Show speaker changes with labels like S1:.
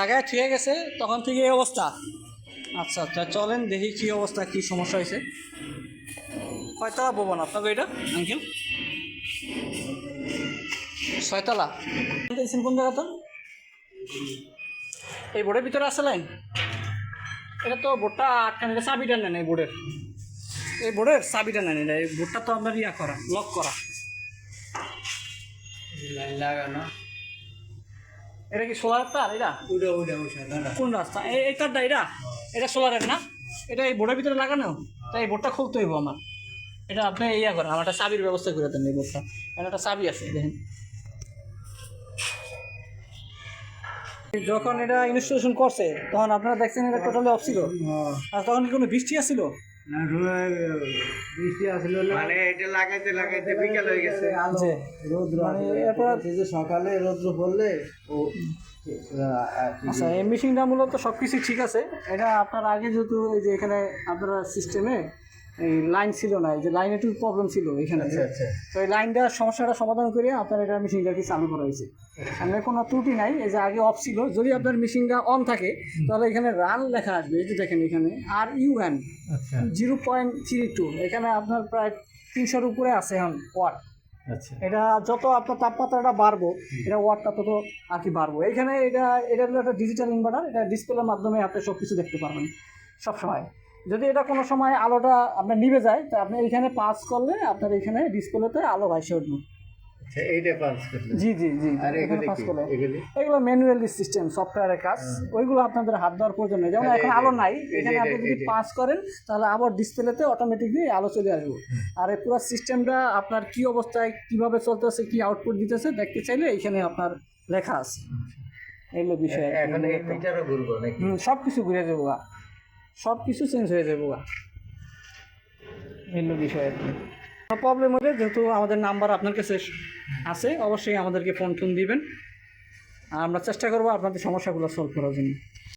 S1: লাগায় ঠিক গেছে, তখন থেকে এই অবস্থা। আচ্ছা আচ্ছা চলেন দেখি কি অবস্থা, কি সমস্যা হয়েছে। কয়তলা ভবন আপনাকে এটা আঙ্কেল? ছয়তলা। কোন জায়গা তো? এই বোর্ডের ভিতরে আছে লাইন? এটা তো বোর্ডটা আটকানে এটা চাবিটা নেন এই বোর্ডের। এই বোর্ডের চাবিটা নেন এটা এই বোর্ডটা তো আপনার ইয়া করা, লক করা।
S2: লাইন লাগানো।
S1: এটা কি সোলার তার এটা?
S2: উড়ে উড়ে উঠে
S1: কোন রাস্তা? এই এই তারটা এটা? এটা সোলারের না? এটা এই বোর্ডের ভিতরে লাগানো? তাই এই বোর্ডটা খুলতে হইব আমার। এটা আপনি ইয়া করেন আমার একটা চাবির ব্যবস্থা করে দেন এই বোর্ডটা। এখানে একটা চাবি আছে দেখেন। যখন এটা ইনস্টলেশন করছে তখন আপনারা দেখছেন এটা টোটালি অফ ছিল। আর তখন কি কোনো বৃষ্টি আসছিল
S2: বৃষ্টি আসলো মানে এটা লাগাইতে লাগাইতে বিকেল হয়ে গেছে। রোদ্র
S1: মানে
S2: যে সকালে রোদ্র পড়লে ও
S1: আচ্ছা এই মেশিনটা মূলত সব কিছু ঠিক আছে। এটা আপনার আগে যেহেতু এই যে এখানে আপনার সিস্টেমে এই লাইন ছিল না এই যে লাইনে একটু প্রবলেম ছিল এখানে।
S2: আচ্ছা আচ্ছা।
S1: তো এই লাইনটা সমস্যাটা সমাধান করে আপনার এটা মেশিনটাকে চালু করা হয়েছে। সামনে কোনো ত্রুটি নাই এই যে আগে অফ ছিল যদি আপনার মেশিনটা অন থাকে তাহলে এখানে রান লেখা আসবে এই যে দেখেন এখানে আর U N zero point three two এখানে আপনার প্রায় তিনশোর উপরে আছে এখন ওয়াট
S2: আচ্ছা।
S1: এটা যত আপনার তাপমাত্রাটা বাড়বো এটা ওয়াটটা তত আর কি বাড়বো। এখানে এটা এটা হলো একটা ডিজিটাল ইনভার্টার এটা ডিসপ্লের মাধ্যমে আপনি সব কিছু দেখতে পারবেন সব সময় যদি এটা কোনো সময় আলোটা আপনার নিভে যায় তো আপনি এখানে পাস করলে আপনার এখানে ডিসপ্লেতে আলো ভাইসে উঠবে।
S2: আচ্ছা
S1: জি জি জি।
S2: এগুলি
S1: ম্যানুয়ালি সিস্টেম সফটওয়্যারের কাজ। ওইগুলো আপনাদের হাত দেওয়ার প্রয়োজন নেই। যেমন এখন আলো নাই এখানে আপনি যদি পাস করেন তাহলে আবার ডিসপ্লেতে অটোমেটিকলি আলো চলে আসবে। আর এই পুরো সিস্টেমটা আপনার কি অবস্থায় কীভাবে চলতেছে কি আউটপুট দিতেছে দেখতে চাইলে এখানে আপনার লেখা আছে। এগুলো বিষয়।
S2: এখন
S1: সব কিছু ঘুরে যাব সব কিছু চেঞ্জ হয়ে যাবে গা ভিন্ন বিষয় আর কি। প্রবলেম হলে যেহেতু আমাদের নাম্বার আপনার কাছে আছে, অবশ্যই আমাদেরকে ফোন টোন দিবেন। আর আমরা চেষ্টা করব আপনাদের সমস্যাগুলো সলভ করার জন্য।